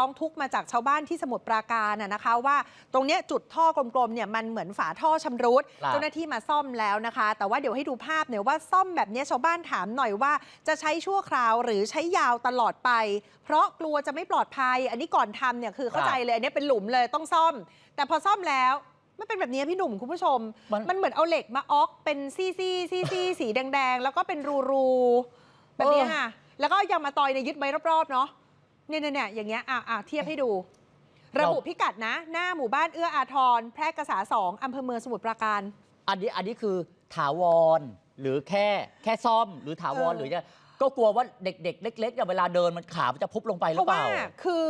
ร้องทุกข์มาจากชาวบ้านที่สมุทรปราการน่ะนะคะว่าตรงเนี้ยจุดท่อกลมๆเนี่ยมันเหมือนฝาท่อชำรุดครับเจ้าหน้าที่มาซ่อมแล้วนะคะ แต่ว่าเดี๋ยวให้ดูภาพหน่อยว่าซ่อมแบบเนี้ยชาวบ้านถามหน่อยว่า จะใช้ชั่วคราวหรือใช้ยาวตลอดไป เพราะกลัวจะไม่ปลอดภัย อันนี้ก่อนทำเนี่ยคือเข้าใจเลยอันนี้เป็นหลุมเลยต้องซ่อม แต่พอซ่อมแล้วมันเป็นแบบนี้พี่หนุ่มคุณผู้ชม มันมันเหมือนเอาเหล็กมาออกเป็นซี่ซี่ซี่ซี่สีแดงๆแล้วก็เป็นรูรูๆแบบนี้ค่ะแล้วก็ยางมาตอยในยยึดไว้รอบๆเนาะ เนี่ยเนี่ยเนี่ยอย่างเงี้ยอะอะเทียบให้ดู ระบุพิกัดนะ หน้าหมู่บ้านเอื้ออาทร แพร่กษาสองอำเภอเมืองสมุทรปราการ อันนี้อันนี้คือถาวรหรือแค่แค่ซ่อมหรือถาวรเออหรือจะ ก็กลัวว่าเด็กๆ เล็กๆเนี่ยเวลาเดินมันขามันจะพุบลงไปหเพรือราะเปว่าล่า คือ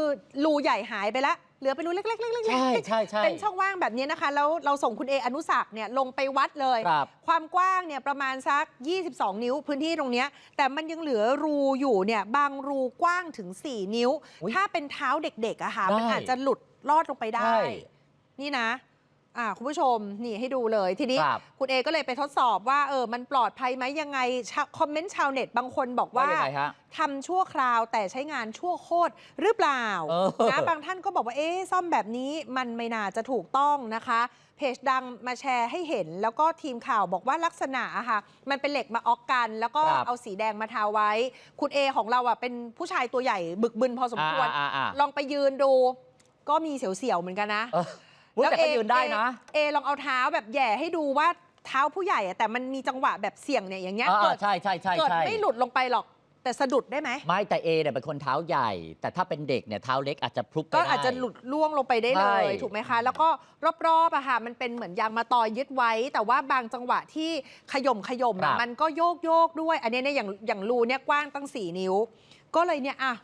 รูใหญ่หายไปแล้วเหลือเป็นรูเล็กๆๆๆใช่ใช่ใช่เป็นช่องว่างแบบนี้นะคะแล้วเราส่งคุณเออนุศักดิ์เนี่ยลงไปวัดเลย ครับความกว้างเนี่ยประมาณสัก 22 นิ้วพื้นที่ตรงเนี้ยแต่มันยังเหลือรูอยู่เนี่ยบางรูกว้างถึง 4 นิ้ว อุ๊ยถ้าเป็นเท้าเด็กๆอะค่ะได้มันอาจจะหลุดลอดลงไปได้ ใช่ นี่นะ อ่าคุณผู้ชมนี่ให้ดูเลยทีนี้ครับคุณเอก็เลยไปทดสอบว่าเออมันปลอดภัยไหมยังไงชาคอมเมนต์ชาวเน็ตบางคนบอกว่ายังไงฮะทำชั่วคราวแต่ใช้งานชั่วโคตรหรือเปล่าเออ นะบางท่านก็บอกว่าเอ๊ะซ่อมแบบนี้มันไม่น่าจะถูกต้องนะคะ เพจดังมาแชร์ให้เห็น แล้วก็ทีมข่าวบอกว่าลักษณะอะค่ะมันเป็นเหล็กมาออกกัน แล้วก็ครับ เอาสีแดงมาทาไว้ คุณเอของเราอะเป็นผู้ชายตัวใหญ่บึกบึนพอสมควรอ่าอ่า ลองไปยืนดูก็มีเสียวๆเหมือนกันนะ เออ อุ๊ยแต่ก็ยืนได้นะ เอเอลองเอาเท้าแบบแหย่ให้ดูว่าเท้าผู้ใหญ่อะแต่มันมีจังหวะแบบเสี่ยงเนี่ยอย่างเงี้ยอ่าเกิดใช่ใช่ใช่เกิดใช่ไม่หลุดลงไปหรอก แต่สะดุดได้ไหม ไม่แต่เอเนี่ยเป็นคนเท้าใหญ่ แต่ถ้าเป็นเด็กเนี่ยเท้าเล็กอาจจะพลุกไปก็ได้ อาจจะหลุดล่วงลงไปได้เลใช่ ย ถูกไหมคะ แล้วก็รอบๆอะค่ะมันเป็นเหมือนยางมาตอยยึดไว้ แต่ว่าบางจังหวะที่ขย่มขย่มครัอะบมันก็โยกโยกๆด้วย อันเนี้ยเนี่ยอย่างอย่างรูเนี่ยกว้างตั้ง 4 นิ้ว ก็เลยเนี่ยอะ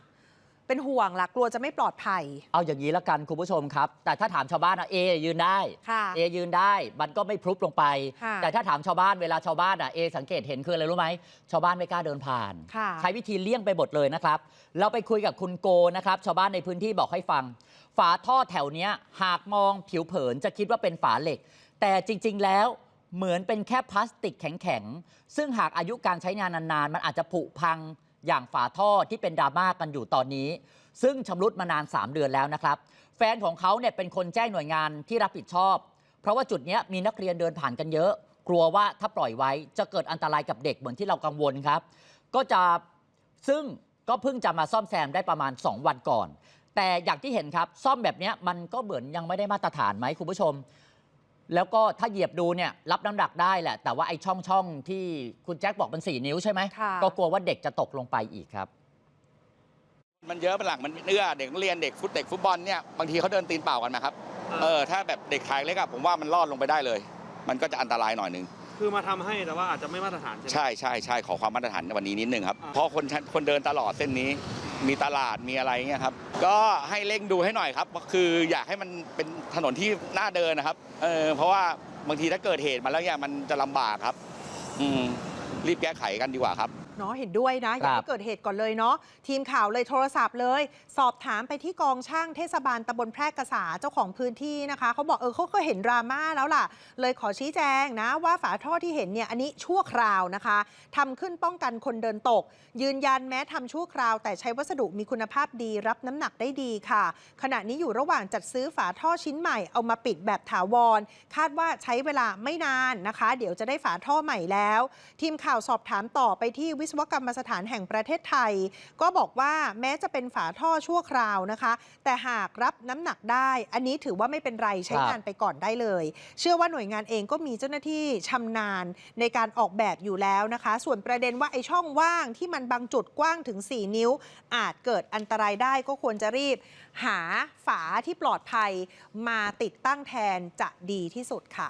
เป็นห่วงละกลัวจะไม่ปลอดภัย เอาอย่างนี้ละกันคุณผู้ชมครับ แต่ถ้าถามชาวบ้านอะเอยืนได้ค่ะเอยืนได้ มันก็ไม่พลุบลงไปค่ะแต่ถ้าถามชาวบ้านเวลาชาวบ้านอะเอสังเกตเห็นคืออะไรรู้ไหมชาวบ้านไม่กล้าเดินผ่านค่ะใช้วิธีเลี่ยงไปหมดเลยนะครับ เราไปคุยกับคุณโกนะครับชาวบ้านในพื้นที่บอกให้ฟัง ฝาท่อแถวเนี้ยหากมองผิวเผินจะคิดว่าเป็นฝาเหล็ก แต่จริง ๆ แล้วเหมือนเป็นแค่พลาสติกแข็งๆซึ่งหากอายุการใช้งานนานๆ มันอาจจะผุพัง อย่างฝาท่อที่เป็นดราม่ากันอยู่ตอนนี้ ซึ่งชำรุดมานาน 3 เดือนแล้วนะครับ แฟนของเขาเนี่ยเป็นคนแจ้งหน่วยงานที่รับผิดชอบ เพราะว่าจุดนี้มีนักเรียนเดินผ่านกันเยอะ กลัวว่าถ้าปล่อยไว้จะเกิดอันตรายกับเด็กเหมือนที่เรากังวลครับ ก็จะซึ่งก็เพิ่งจะมาซ่อมแซมได้ประมาณ 2 วันก่อน แต่อย่างที่เห็นครับซ่อมแบบนี้มันก็เหมือนยังไม่ได้มาตรฐานไหมคุณผู้ชม แล้วก็ถ้าเหยียบดูเนี่ยรับน้ำหนักได้แหละ แต่ว่าไอ้ช่องช่องๆที่คุณแจ็คบอกมันสี่นิ้วใช่ไหม ค่ะ ก็กลัวว่าเด็กจะตกลงไปอีกครับ มันเยอะเป็นหลักมันเนื้อเด็กนักเรียนเด็กฟุตเด็กฟุตบอลเนี่ยบางทีเขาเดินตีนเปล่ากันมาครับอ่าเออถ้าแบบเด็กขายเล็กอะผมว่ามันรอดลงไปได้เลย มันก็จะอันตรายหน่อยหนึงคือมาทำให้แต่ว่าอาจจะไม่มาตรฐานใช่ไหม ใช่ใช่ใช่ขอความมาตรฐานในวันนี้นิดนึงครับอ่า เพราะคนชั้นคนเดินตลอดเส้นนี้ มีตลาดมีอะไรเงี้ยครับก็ให้เร่งดูให้หน่อยครับคืออยากให้มันเป็นถนนที่น่าเดินนะครับเออเพราะว่าบางทีถ้าเกิดเหตุมาแล้วเนี่ยมันจะลำบากครับ อืมรีบแก้ไขกันดีกว่าครับ เนาะเห็นด้วยนะ อย่าครับให้เกิดเหตุก่อนเลยเนาะทีมข่าวเลยโทรศัพท์เลย สอบถามไปที่กองช่างเทศบาลตำบลแพร่กษาเจ้าของพื้นที่นะคะเขาบอกเออเขาก็เห็นดราม่าแล้วล่ะ เลยขอชี้แจงนะ ว่าฝาท่อที่เห็นเนี่ยอันนี้ชั่วคราวนะคะทำขึ้นป้องกันคนเดินตก ยืนยันแม้ทำชั่วคราว แต่ใช้วัสดุมีคุณภาพดีรับน้ำหนักได้ดีค่ะ ขณะนี้อยู่ระหว่างจัดซื้อฝาท่อชิ้นใหม่เอามาปิดแบบถาวร คาดว่าใช้เวลาไม่นานนะคะ เดี๋ยวจะได้ฝาท่อใหม่แล้ว ทีมข่าวสอบถามต่อไปที่วิศวกรรมสถานแห่งประเทศไทย ก็บอกว่าแม้จะเป็นฝาท่อชั่วคราวนะคะ แต่หากรับน้ำหนักได้ อันนี้ถือว่าไม่เป็นไรใช้งานไปก่อนได้เลย เชื่อว่าหน่วยงานเองก็มีเจ้าหน้าที่ชำนาญในการออกแบบอยู่แล้วนะคะ ส่วนประเด็นว่าไอ้ช่องว่างที่มันบางจุดกว้างถึง 4 นิ้ว อาจเกิดอันตรายได้ก็ควรจะรีบ หาฝาที่ปลอดภัยมาติดตั้งแทนจะดีที่สุดค่ะ